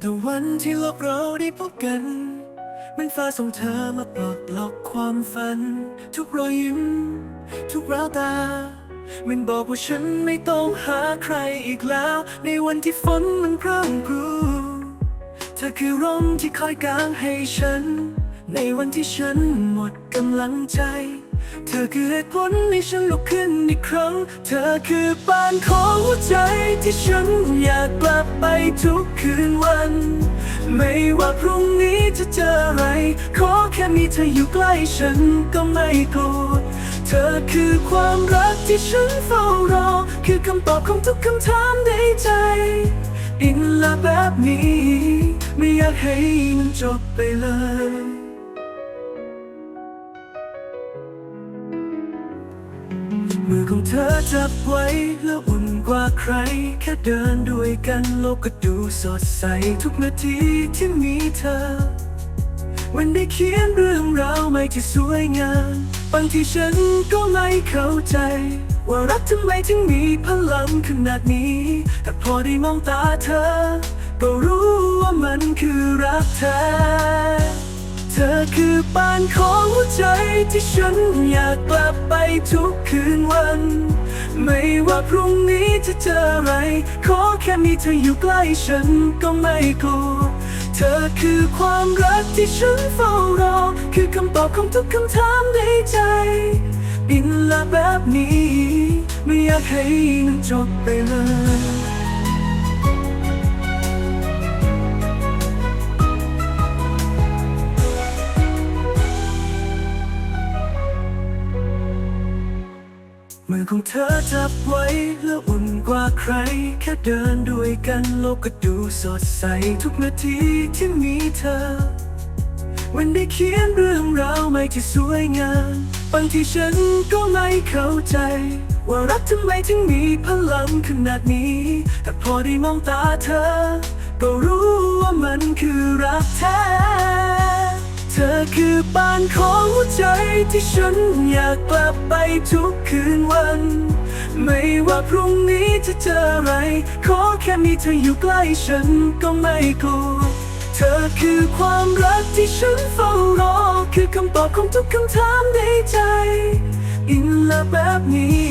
แต่วันที่โลกเราได้พบกัน มันฟ้าส่งเธอมาปลดล็อกความฝัน ทุกรอยยิ้ม ทุกแววตา มันบอกว่าฉันไม่ต้องหาใครอีกแล้ว ในวันที่ฝนมันพรั่งพรูเธอคือร่มที่คอยกางให้ฉัน ในวันที่ฉันหมดกำลังใจ เธอคือเหตุผลให้ฉันลุกขึ้นอีกครั้ง เธอคือบ้านของหัวใจที่ฉันอยากกลับไปทุกคืนวัน ไม่ว่าพรุ่งนี้จะเจออะไร ขอแค่มีเธออยู่ใกล้ฉันก็ไม่กลัวเธอคือความรักที่ฉันเฝ้ารอ คือคำตอบของทุกคำถามในใจ อินละแบบนี้ ไม่อยากให้มันจบไปเลย มือของเธอจับไว้แล้วอุ่นกว่าใคร แค่เดินด้วยกันโลกก็ดูสดใสทุกนาทีที่มีเธอวันได้เขียนเรื่องราวใหม่ที่สวยงามบางทีฉันก็ไม่เข้าใจ ว่ารักทำไมถึงมีพลังขนาดนี้ แต่พอได้มองตาเธอ ก็รู้ว่ามันคือรักแท้เธอคือบ้านของหัวใจที่ฉันอยากกลับ ทุกคืนวัน ไม่ว่าพรุ่งนี้จะเจออะไร ขอแค่มีเธออยู่ใกล้ฉันก็ไม่กลัว เธอคือความรักที่ฉันเฝ้ารอ คือคำตอบของทุกคำถามในใจ อินละแบบนี้ ไม่อยากให้มันจบไปเลย มือของเธอจับไว้แล้วอุ่นกว่าใคร แค่เดินด้วยกันโลกก็ดูสดใส ทุกนาทีที่มีเธอวันได้เขียนเรื่องราวใหม่ที่สวยงามบางทีฉันก็ไม่เข้าใจ ว่ารักทำไมถึงมีพลังขนาดนี้ แต่พอได้มองตาเธอ ก็รู้ว่ามันคือรักแท้ อคือบ้านของหัวใจที่ฉันอยากกลับไปทุกคืนวัน ไม่ว่าพรุ่งนี้จะเจออะไร ขอแค่มีเธออยู่ใกล้ฉันก็ไม่กลัว เธอคือความรักที่ฉันเฝ้ารอ คือคำตอบของทุกคำถามในใจ อินละแบบนี้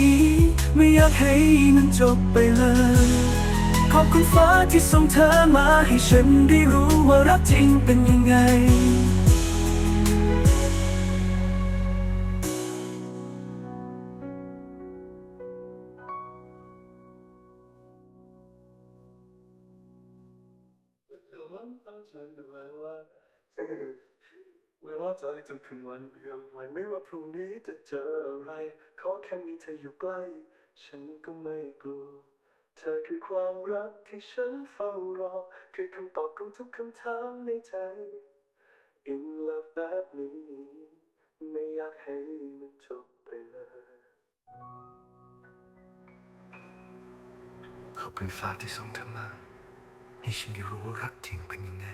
ไม่อยากให้มันจบไปเลยขอบคุณฟ้าที่ส่งเธอมาให้ฉันได้รู้ว่ารักจริงเป็นยังไง เวลาใจจนถึงวันเรื่องใหม่ไม่ว่าพรุ่งนี้จะเจออะไรขอแค่มีเธออยู่ใกล้ ฉันก็ไม่กลัว เธอคือความรักที่ฉันเฝ้ารอ คือคำตอบของทุกคำถามในใจ In love แบบนี้ ไม่อยากให้มันจบไปเลยขอบคุณฟ้าที่ส่งเธอมา ให้ฉันได้รู้ว่ารักจริงเป็นยังไง